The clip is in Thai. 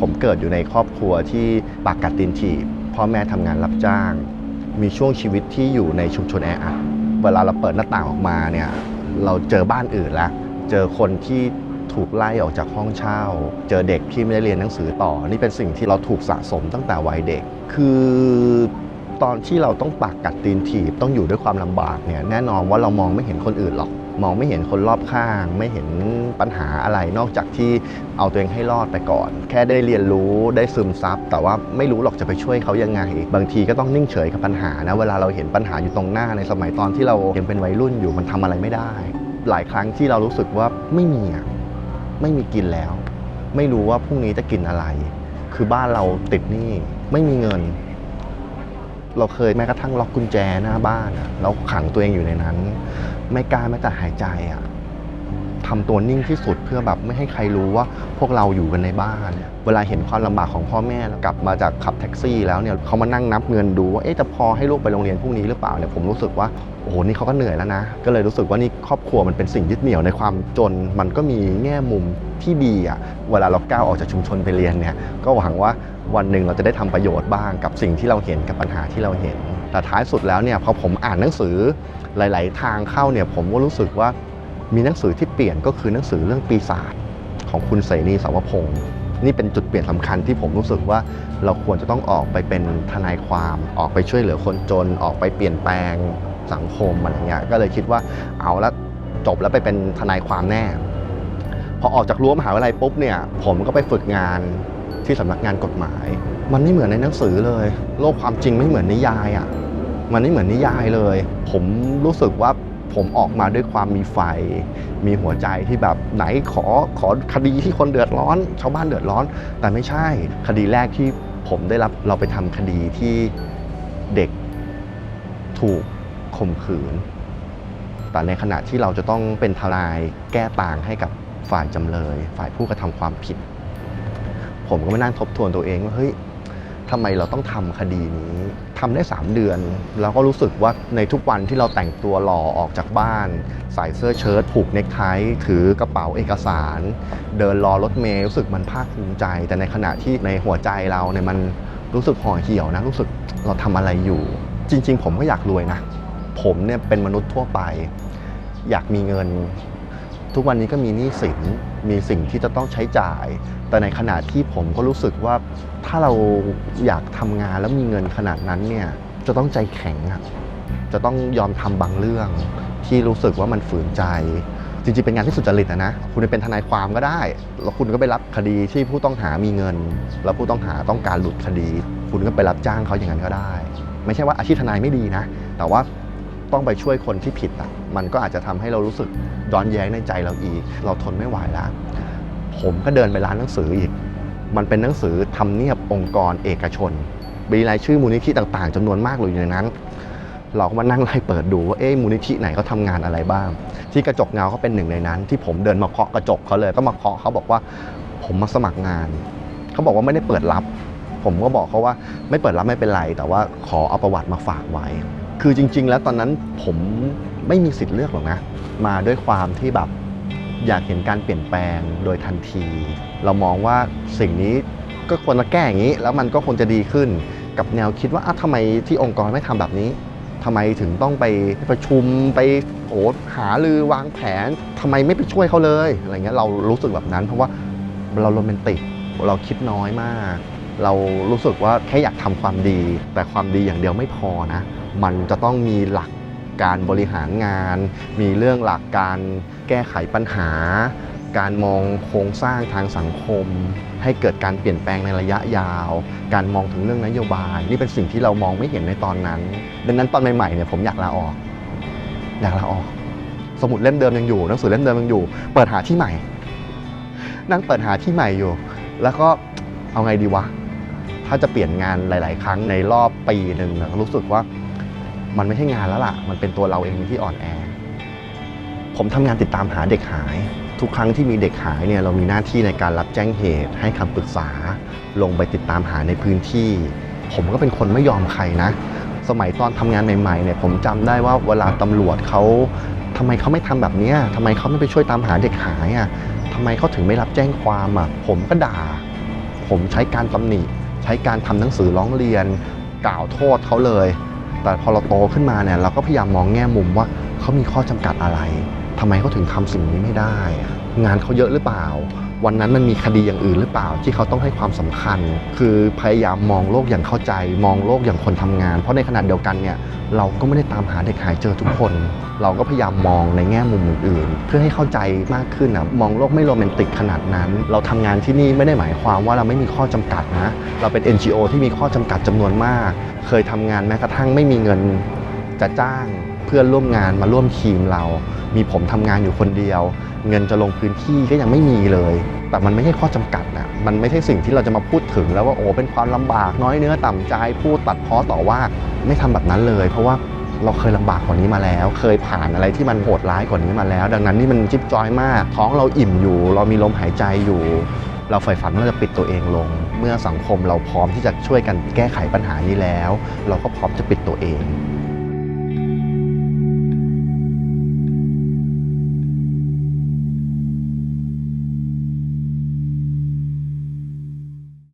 ผมเกิดอยู่ในครอบครัวที่ปากกัดตีนถีบพ่อแม่ทำงานรับจ้าง มีช่วงชีวิตที่อยู่ในชุมชนแออัดเวลาเราเปิดหน้าต่างออกมาเนี่ยเราเจอบ้านอื่นแล้ว เจอคนที่ถูกไล่ออกจากห้องเช่า เจอเด็กที่ไม่ได้เรียนหนังสือต่อ นี่เป็นสิ่งที่เราถูกสะสมตั้งแต่วัยเด็ก คือตอนที่เราต้องปากกัดตีนถีบต้องอยู่ด้วยความลำบากเนี่ยแน่นอนว่าเรามองไม่เห็นคนอื่นหรอก มองไม่เห็นคนรอบข้าง ไม่เห็นปัญหาอะไรนอกจากที่เอาตัวเองให้รอดไปก่อน แค่ได้เรียนรู้ได้ซึมซับแต่ว่าไม่รู้หรอกจะไปช่วยเขายังไง บางทีก็ต้องนิ่งเฉยกับปัญหานะเวลาเราเห็นปัญหาอยู่ตรงหน้าในสมัยตอนที่เรายังเป็นวัยรุ่นอยู่มันทำอะไรไม่ได้ หลายครั้งที่เรารู้สึกว่าไม่มีอะไม่มีกินแล้ว ไม่รู้ว่าพรุ่งนี้จะกินอะไร คือบ้านเราติดหนี้ไม่มีเงิน เราเคยแม้กระทั่งล็อกกุญแจหน้าบ้านอะแล้วขังตัวเองอยู่ในนั้น ไม่กล้าแม้แต่หายใจอะทำตัวนิ่งที่สุดเพื่อแบบไม่ให้ใครรู้ว่าพวกเราอยู่กันในบ้าน เวลาเห็นความลำบากของพ่อแม่กลับมาจากขับแท็กซี่แล้วเนี่ยเขามานั่งนับเงินดูว่าเอ๊ะจะพอให้ลูกไปโรงเรียนพรุ่งนี้หรือเปล่าเนี่ยผมรู้สึกว่าโอ้โหนี่เขาก็เหนื่อยแล้วนะ ก็เลยรู้สึกว่านี่ครอบครัวมันเป็นสิ่งยึดเหนี่ยวในความจน มันก็มีแง่มุมที่ดีอะเวลาเราก้าวออกจากชุมชนไปเรียนเนี่ยก็หวังว่า วันหนึ่งเราจะได้ทำประโยชน์บ้างกับสิ่งที่เราเห็นกับปัญหาที่เราเห็น แต่ท้ายสุดแล้วเนี่ยพอผมอ่านหนังสือหลาย ๆ ทางเข้าเนี่ยผมก็รู้สึกว่ามีหนังสือที่เปลี่ยนก็คือหนังสือเรื่องปีศาจของคุณเสนีสาวพงศ์นี่เป็นจุดเปลี่ยนสำคัญที่ผมรู้สึกว่าเราควรจะต้องออกไปเป็นทนายความออกไปช่วยเหลือคนจน ออกไปเปลี่ยนแปลงสังคมอะไรเงี้ยก็เลยคิดว่าเอาละจบแล้วไปเป็นทนายความแน่ พอออกจากรั้วมหาวิทยาลัยปุ๊บเนี่ยผมก็ไปฝึกงาน ที่สำนักงานกฎหมาย มันไม่เหมือนในหนังสือเลย โลกความจริงไม่เหมือนนิยายอะ่ะมันไม่เหมือนนิยายเลย ผมรู้สึกว่าผมออกมาด้วยความมีไฟ มีหัวใจที่แบบไหนขอขอคดีที่คนเดือดร้อน ชาวบ้านเดือดร้อน แต่ไม่ใช่คดีแรกที่ผมได้รับเราไปทำคดีที่เด็กถูกข่มขืน แต่ในขณะที่เราจะต้องเป็นทนายแก้ต่างให้กับฝ่ายจำเลย ฝ่ายผู้กระทำความผิด ผมก็มานั่งทบทวนตัวเองว่าเฮ้ยทำไมเราต้องทำคดีนี้ทำได้ 3 เดือน แล้วก็รู้สึกว่าในทุกวันที่เราแต่งตัวหล่อออกจากบ้าน ใส่เสื้อเชิ้ตผูกเนคไทถือกระเป๋าเอกสาร เดินรอรถเมล์รู้สึกมันภาคภูมิใจ แต่ในขณะที่ในหัวใจเราเนี่ยมันรู้สึกห่อเหี่ยวนะ รู้สึกเราทำอะไรอยู่ จริง ๆ ผมก็อยากรวยนะ ผมเนี่ยเป็นมนุษย์ทั่วไป อยากมีเงิน ทุกวันนี้ก็มีหนี้สิน มีสิ่งที่จะต้องใช้จ่าย แต่ในขณะที่ผมก็รู้สึกว่าถ้าเราอยากทำงานแล้วมีเงินขนาดนั้นเนี่ยจะต้องใจแข็งอะจะต้องยอมทำบางเรื่องที่รู้สึกว่ามันฝืนใจ จริงๆ เป็นงานที่สุจริตนะนะ คุณเป็นทนายความก็ได้ แล้วคุณก็ไปรับคดีที่ผู้ต้องหามีเงิน แล้วผู้ต้องหาต้องการหลุดคดี คุณก็ไปรับจ้างเขาอย่างนั้นก็ได้ ไม่ใช่ว่าอาชีพทนายไม่ดีนะ แต่ว่า ต้องไปช่วยคนที่ผิดอะมันก็อาจจะทำให้เรารู้สึกย้อนแย้งในใจเราอีก เราทนไม่ไหวแล้ว ผมก็เดินไปร้านหนังสืออีก มันเป็นหนังสือทำเนียบองค์กรเอกชนมีรายชื่อมูลนิธิต่างๆจำนวนมากเลยอยู่ในนั้นเราก็มานั่งไล่เปิดดูว่าเอ๊ะมูลนิธิไหนเขาทำงานอะไรบ้าง ที่กระจกเงาเขาเป็นหนึ่งในนั้น ที่ผมเดินมาเคาะกระจกเขาเลยก็มาเคาะเขาบอกว่า ผมมาสมัครงานเขาบอกว่าไม่ได้เปิดรับ ผมก็บอกเขาว่าไม่เปิดรับไม่เป็นไร แต่ว่าขอเอาประวัติมาฝากไว้ คือจริง ๆ แล้วตอนนั้นผมไม่มีสิทธิ์เลือกหรอกนะ มาด้วยความที่แบบอยากเห็นการเปลี่ยนแปลงโดยทันที เรามองว่าสิ่งนี้ก็ควรจะแก้อย่างนี้ แล้วมันก็คงจะดีขึ้นกับแนวคิดว่าอ้าวทำไมที่องค์กรไม่ทำแบบนี้ทำไมถึงต้องไปประชุมไปโอ้หารือวางแผนทำไมไม่ไปช่วยเขาเลยอะไรเงี้ยเรารู้สึกแบบนั้น เพราะว่าเราโรแมนติกเราคิดน้อยมาก เรารู้สึกว่าแค่อยากทำความดี แต่ความดีอย่างเดียวไม่พอนะ มันจะต้องมีหลักการบริหารงาน มีเรื่องหลักการแก้ไขปัญหา การมองโครงสร้างทางสังคม ให้เกิดการเปลี่ยนแปลงในระยะยาว การมองถึงเรื่องนโยบาย นี่เป็นสิ่งที่เรามองไม่เห็นในตอนนั้น ดังนั้นตอนใหม่ๆเนี่ยผมอยากลาออก อยากลาออก สมุดเล่มเดิมยังอยู่หนังสือเล่มเดิมยังอยู่ เปิดหาที่ใหม่ นั่งเปิดหาที่ใหม่อยู่ แล้วก็เอาไงดีวะ ถ้าจะเปลี่ยนงานหลาย ๆ ครั้งในรอบปีหนึ่งนะรู้สึกว่ามันไม่ใช่งานแล้วล่ะ มันเป็นตัวเราเองที่อ่อนแอ ผมทำงานติดตามหาเด็กหาย ทุกครั้งที่มีเด็กหายเนี่ยเรามีหน้าที่ในการรับแจ้งเหตุ ให้คำปรึกษา ลงไปติดตามหาในพื้นที่ ผมก็เป็นคนไม่ยอมใครนะ สมัยตอนทำงานใหม่ ๆ เนี่ยผมจำได้ว่าเวลาตำรวจเขาทำไมเขาไม่ทำแบบนี้ทำไมเขาไม่ไปช่วยตามหาเด็กหายอะทำไมเขาถึงไม่รับแจ้งความอะ ผมก็ด่าผผมใช้การตำหนิ ใช้การทำหนังสือร้องเรียนกล่าวโทษเขาเลย แต่พอเราโตขึ้นมาเนี่ยเราก็พยายามมองแง่มุมว่าเขามีข้อจำกัดอะไรทำไมเขาถึงทำสิ่งนี้ไม่ได้ งานเขาเยอะหรือเปล่า วันนั้นมันมีคดีอย่างอื่นหรือเปล่าที่เขาต้องให้ความสำคัญ คือพยายามมองโลกอย่างเข้าใจ มองโลกอย่างคนทำงาน เพราะในขณะเดียวกันเนี่ยเราก็ไม่ได้ตามหาเด็กหายเจอทุกคน เราก็พยายามมองในแง่มุมอื่นๆ เพื่อให้เข้าใจมากขึ้นนะมองโลกไม่โรแมนติกขนาดนั้น เราทำงานที่นี่ไม่ได้หมายความว่าเราไม่มีข้อจำกัดนะ เราเป็น NGO ที่มีข้อจำกัดจำนวนมาก เคยทำงานแม้กระทั่งไม่มีเงินจะจ้าง เพื่อนร่วมงานมาร่วมทีมเรา มีผมทำงานอยู่คนเดียว เงินจะลงพื้นที่ก็ยังไม่มีเลย แต่มันไม่ใช่ข้อจำกัดนะมันไม่ใช่สิ่งที่เราจะมาพูดถึงแล้วว่าโอ้เป็นความลำบากน้อยเนื้อต่ำใจพูดตัดพ้อต่อว่าไม่ทำแบบนั้นเลย เพราะว่าเราเคยลำบากกว่านี้มาแล้ว เคยผ่านอะไรที่มันโหดร้ายกว่านี้มาแล้ว ดังนั้นนี่มันจิ๊บจอยมาก ท้องเราอิ่มอยู่ เรามีลมหายใจอยู่ เราใฝ่ฝันว่าเราจะปิดตัวเองลง เมื่อสังคมเราพร้อมที่จะช่วยกันแก้ไขปัญหานี้แล้ว เราก็พร้อมจะปิดตัวเอง